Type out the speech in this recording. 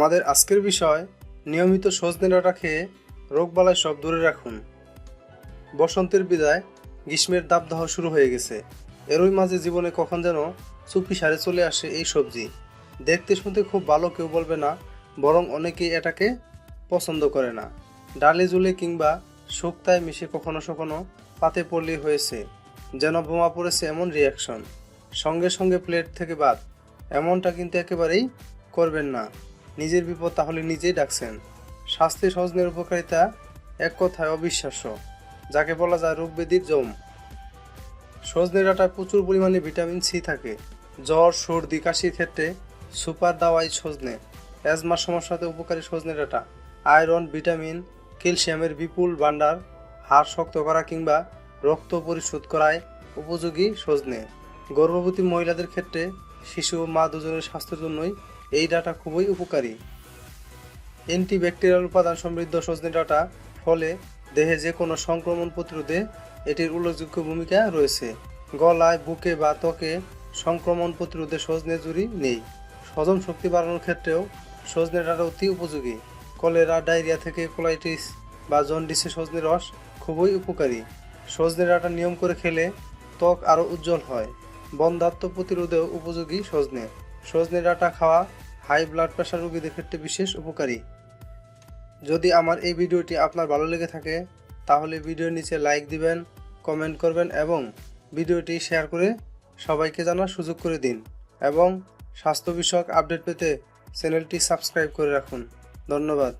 আমাদের আজকের বিষয়, নিয়মিত সজনে ডাঁটা খেয়ে রোগবালাই সব দূরে রাখুন। বসন্তের বিদায়, গ্রীষ্মের দাবদাহ শুরু হয়ে গেছে। এরই মাঝে জীবনে কখন যেন চুপি সারে চলে আসে এই সবজি। দেখতে শুনতে খুব ভালো কেউ বলবে না, বরং অনেকেই এটাকে পছন্দ করে না। ডালে জুলে কিংবা শুক্তায় মিশে কখনো কখনো পাতে পড়লেই হয়েছে, যেন বোমা পড়েছে এমন রিয়াকশন সঙ্গে সঙ্গে প্লেট থেকে বাদ, এমনটা কিন্তু একেবারেই করবেন না। নিজের বিপদ তাহলে নিজেই ডাকছেন। স্বাস্থ্যে সজনের উপকারিতা এক কথায় অবিশ্বাস্য, যাকে বলা যায় রোগ ব্যাধির জম সজনে ডাঁটায় প্রচুর পরিমাণে ভিটামিন সি থাকে। জ্বর, সর্দি, কাশির ক্ষেত্রে সুপার দাওয়াই সজনে অ্যাজমার সমস্যাতে উপকারী সজনে ডাঁটা। আয়রন, ভিটামিন, ক্যালসিয়ামের বিপুল ভাণ্ডার, হাড় শক্ত করা কিংবা রক্ত পরিশোধ করায় উপযোগী সজনে গর্ভবতী মহিলাদের ক্ষেত্রে শিশু মা দুজনের স্বাস্থ্যের জন্যই এই ডাটা খুবই উপকারী। অ্যান্টিব্যাকটেরিয়াল উপাদান সমৃদ্ধ সজনে ডাটা ফলে দেহে যে কোনো সংক্রমণ প্রতিরোধে এটির উল্লেখযোগ্য ভূমিকা রয়েছে। গলায়, বুকে বা ত্বকে সংক্রমণ প্রতিরোধে সজনে জুড়ি নেই। হজম শক্তি বাড়ানোর ক্ষেত্রেও সজনে ডাটা অতি উপযোগী। কলেরা, ডায়রিয়া থেকে কোলাইটিস বা জন্ডিসে সজনে রস খুবই উপকারী। সজনে ডাটা নিয়ম করে খেলে ত্বক আরও উজ্জ্বল হয়। বন্ধাত্ম প্রতিরোধেও উপযোগী সজনে। সজনে ডাটা খাওয়া হাই ব্লাড প্রেশার রোগীদের ক্ষেত্রে বিশেষ উপকারী। যদি আমার এই ভিডিওটি আপনার ভালো লেগে থাকে, তাহলে ভিডিওর নিচে লাইক দিবেন কমেন্ট করবেন এবং ভিডিওটি শেয়ার করে সবাইকে জানার সুযোগ করে দিন এবং স্বাস্থ্য বিষয়ক আপডেট পেতে চ্যানেলটি সাবস্ক্রাইব করে রাখুন। ধন্যবাদ।